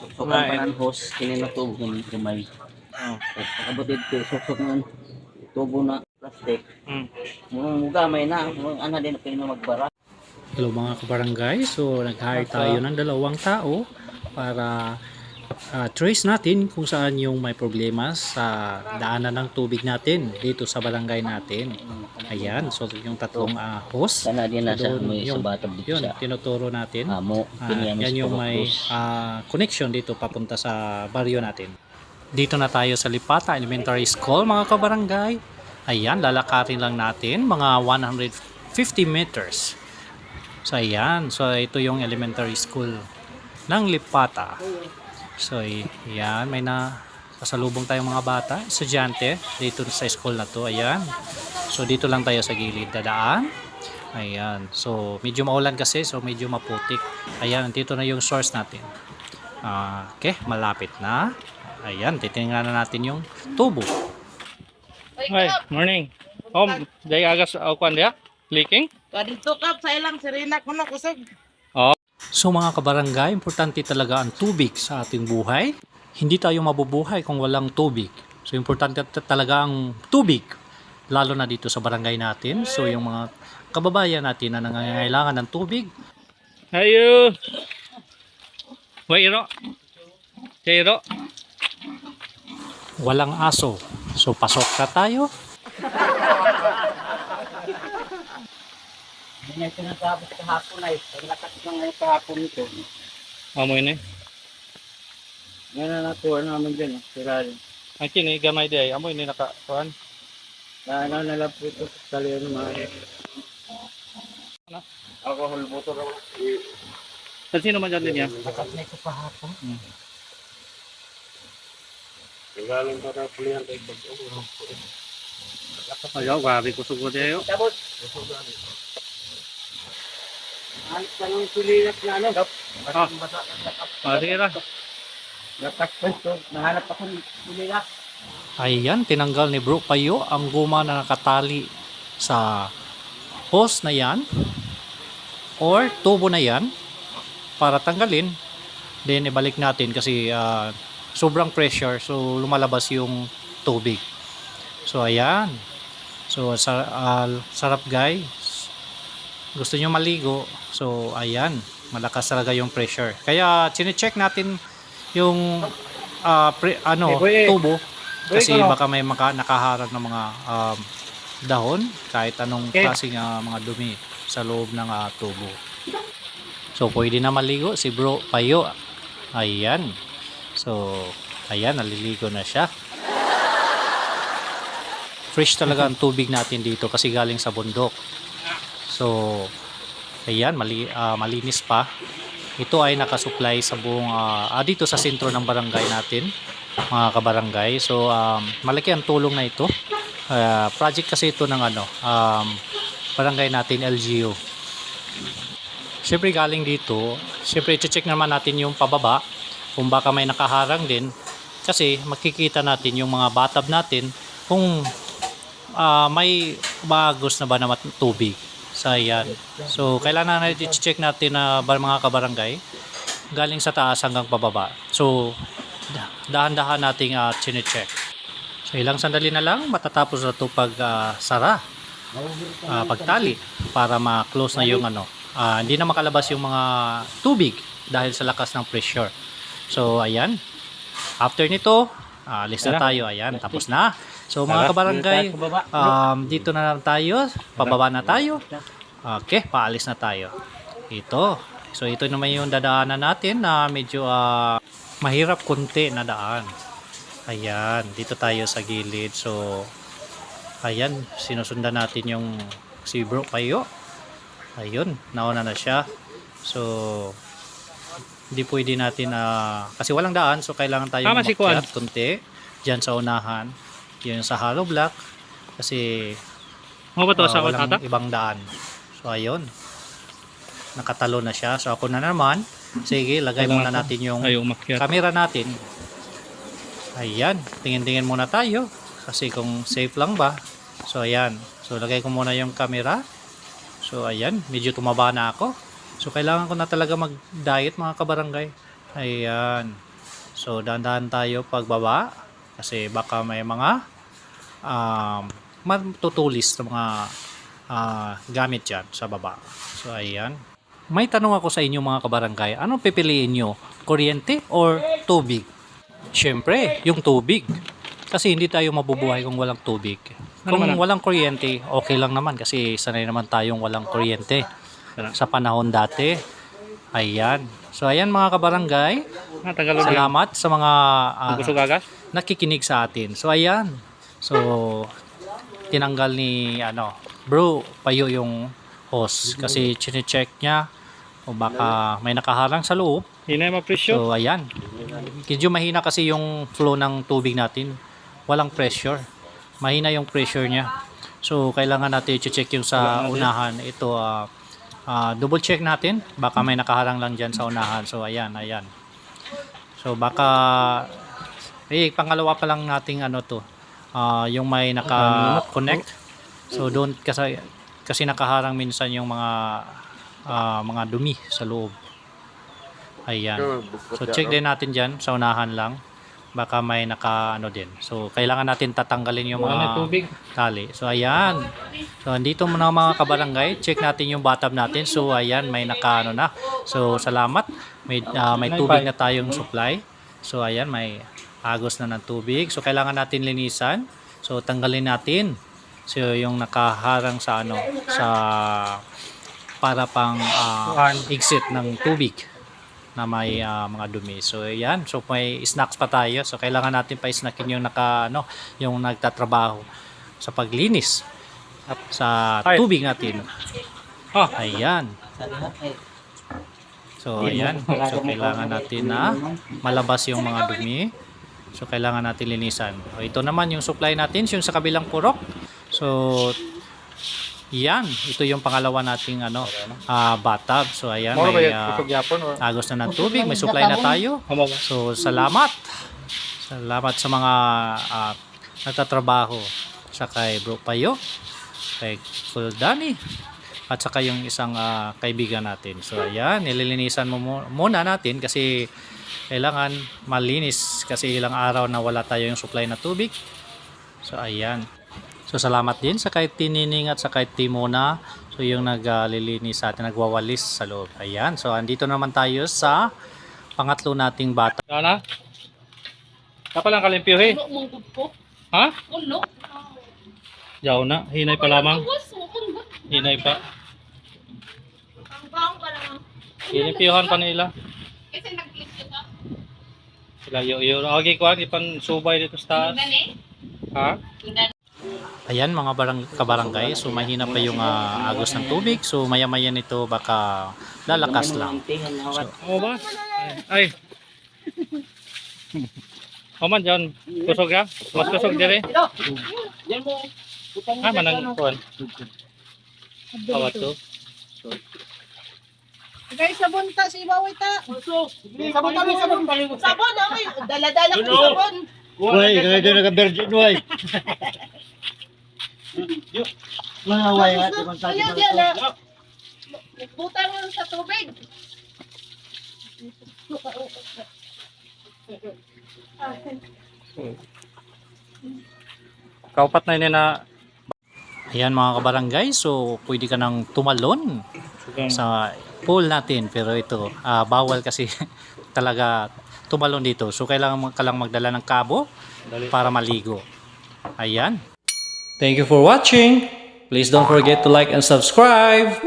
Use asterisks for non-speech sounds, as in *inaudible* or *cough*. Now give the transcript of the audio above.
Suksok ang panan hose, kininutog yung kumay. Oh. At pagkabutid ko, suksok ng tubo na plastic. Mm. Mga gamay na, mga ano din kayo na magbara. Hello mga kabarangay, so nag-hire tayo ng dalawang tao para ah, trace natin kung saan yung may problema sa daanan ng tubig natin dito sa barangay natin. Ayan, so yung tatlong ah, hose, Sana din na sa Doon, may sa yung- batab dito yun, sa tinuturo natin. amo. Ah, Kiniyamis yan yung may ah, connection dito papunta sa baryo natin. Dito na tayo sa Lipata Elementary School mga kabarangay. Ayan, lalakarin lang natin mga 150 meters. So ayan, so ito yung elementary school ng Lipata. So yan, may na kasalubong tayong mga bata, estudyante dito sa school na to. Ayan. So dito lang tayo sa gilid dadaan. Ayan. So medyo maulan kasi so medyo maputik. Ayan, dito na yung source natin. Ah, okay, malapit na. Ayan, titingnan na natin yung tubo. Ay, morning. Oh, day agas ako kuan dia. Leaking? Kadito kap sa ilang sirina ko na kusog. So mga kabarangay, importante talaga ang tubig sa ating buhay. Hindi tayo mabubuhay kung walang tubig. So importante talaga ang tubig, lalo na dito sa barangay natin. So yung mga kababayan natin na nangangailangan ng tubig, Ayo. Wairo. Jairo. walang aso. So pasok ka tayo. Na sinasabot kahapon ay. Lakas na ngayon kahapon nito. Amoy ni. Ngayon na nakuha namin dyan. eh, Sira rin. Ang kini gamay di ay amoy ni naka kuan. Na ano na lang po ito sa talian mga Ano? alcohol motor ako. Sa sino man dyan din niya? Lakas na ito kahapon. Ayaw, grabe ko sugod ayo. Tapos, Hanap ka ng sulilat na ano. Ah. Ah, sige ra. Natak pa ito. Nahanap ako ng sulilat. Ayan, tinanggal ni Bro Payo ang guma na nakatali sa hose na yan or tubo na yan para tanggalin. Then ibalik natin kasi ah, sobrang pressure so lumalabas yung tubig. So ayan. So sa, ah, sarap guys. Gusto nyo maligo. So ayan, malakas talaga yung pressure. Kaya chine-check natin yung ah, pre- ano, boy, eh. tubo kasi baka may maka, nakaharang ng mga um, dahon kahit anong Okay. klaseng ah, mga dumi sa loob ng ah, tubo. So pwede na maligo si Bro Payo. Ayan. So ayan naliligo na siya. Fresh talaga ang tubig natin dito kasi galing sa bundok. So ayan mali, ah, malinis pa. Ito ay nakasupply sa buong ah, ah, dito sa sentro ng barangay natin mga kabarangay. So, um, malaki ang tulong na ito. Uh, project kasi ito ng ano, um, barangay natin, LGU. Siyempre galing dito, siyempre check naman natin yung pababa kung baka may nakaharang din kasi makikita natin yung mga batab natin kung ah, may bagos na ba na mat- tubig sa yan. So, kailangan natin i-check natin na ba mga kabarangay galing sa taas hanggang pababa. So, da- dahan-dahan nating uh, chine-check. So ilang sandali na lang matatapos na ito pag ah, sara, ah, pagtali para ma-close na yung ano. Ah, hindi na makalabas yung mga tubig dahil sa lakas ng pressure. So ayan. After nito, alis na tayo. Ayan, tapos na. So mga kabarangay, um, dito na lang tayo. Pababa na tayo. Okay, paalis na tayo. Ito. So ito naman yung dadaanan natin na medyo ah, mahirap kunti na daan. Ayan, dito tayo sa gilid. So, ayan, sinusundan natin yung si bro kayo. Ayun, nauna na siya. So, hindi pwede natin na kasi walang daan so kailangan tayo umakyat kunti diyan sa unahan yun sa hollow block kasi Mo ba to Ah, sa walang tata? ibang daan. So ayun. Nakatalo na siya. So ako na naman. Sige, lagay Wala muna natin yung Ayaw camera natin. Ayan, tingin-tingin muna tayo kasi kung safe lang ba. So ayan. So lagay ko muna yung camera. So ayan, medyo tumaba na ako. So kailangan ko na talaga mag-diet mga kabarangay Ayan. So, dandahan tayo pagbaba kasi baka may mga um, matutulis na mga ah, gamit dyan sa baba. So, ayan. May tanong ako sa inyo mga kabarangay, anong pipiliin nyo? Kuryente or tubig? Siyempre, yung tubig. Kasi hindi tayo mabubuhay kung walang tubig. Ano Kung walang kuryente, okay lang naman kasi sanay naman tayong walang kuryente sa panahon dati. Ayan. So ayan mga kabarangay, Ah, salamat sa mga gagas? nakikinig sa atin. So ayan. So tinanggal ni ano, Bro Payo yung host kasi chine-check niya o baka may nakaharang sa loob. Hinay ma-presyo. So ayan. Medyo mahina kasi yung flow ng tubig natin. Walang pressure. Mahina yung pressure niya. So kailangan natin i-check yung sa unahan. Ito ah, ah, double check natin. Baka may nakaharang lang diyan sa unahan. So ayan, ayan. So baka eh pangalawa pa lang nating ano to. ah, yung may naka-connect. So doon kasi kasi nakaharang minsan yung mga ah, mga dumi sa loob. Ayan. So check din natin diyan sa unahan lang. Baka may naka ano din. So kailangan natin tatanggalin yung mga tali. So ayan. So andito muna mga kabarangay, check natin yung bathtub natin. So ayan, may naka ano na. So salamat. May ah, may tubig na tayong supply. So ayan, may agos na ng tubig. So kailangan natin linisan. So tanggalin natin. So yung nakaharang sa ano sa para pang ah, exit ng tubig na may ah, mga dumi. So ayan, so may snacks pa tayo. So kailangan natin pa snackin yung naka ano, yung nagtatrabaho sa paglinis sa Ay. tubig natin. Ah, Ayan. So ayan, so kailangan natin na malabas yung mga dumi. So kailangan natin linisan. O, ito naman yung supply natin, yung sa kabilang purok. So yan, ito yung pangalawa nating ano, ah bathtub. So ayan, may or? agos na ng tubig, may supply na tayo. So, salamat. Salamat sa mga ah, nagtatrabaho sa kay Bro Payo, kay Full Danny, at saka yung isang ah, kaibigan natin. So, ayan, nililinisan mo mu- muna natin kasi kailangan malinis kasi ilang araw na wala tayo yung supply na tubig. So, ayan. So, salamat din sa kay Tinining at sa kay Timona. So, yung naglilinis sa atin, nagwawalis sa loob. Ayan. So, andito naman tayo sa pangatlo nating bata. Sana? Kapal ang kalimpyo he. Ulo mong gugpo. Ha? Ulo. Yaw na. Hinay pa lamang. Hinay pa. Ang baong pa naman. Hinimpyohan pa nila. Kasi nag-click yun ka. Sila yo yo. Okay ko ipan subay dito sa taas. Eh. Ha? Ayan mga barang, kabarangay, so mahina pa yung ah, agos ng tubig. So maya-maya nito baka lalakas lang. Oo ba? Ay. O man dyan. Kusog ya? Mas kusog dire. Ah, manang kuhan. Awat to. Guys, sabon ta si Baway ta. Sabon kami, sabon. Sabon, ay, dala-dala ko sabon. Uy, kaya doon naka-virgin, uy. *laughs* Mga way, ha? Ibang sa na. Butang lang sa tubig. Kaupat na ini na Ayan mga kabarangay, so pwede ka nang tumalon sa pool natin. Pero ito, ah, bawal kasi *laughs* talaga tumalon dito. So kailangan ka lang magdala ng kabo para maligo. Ayan. Thank you for watching. Please don't forget to like and subscribe.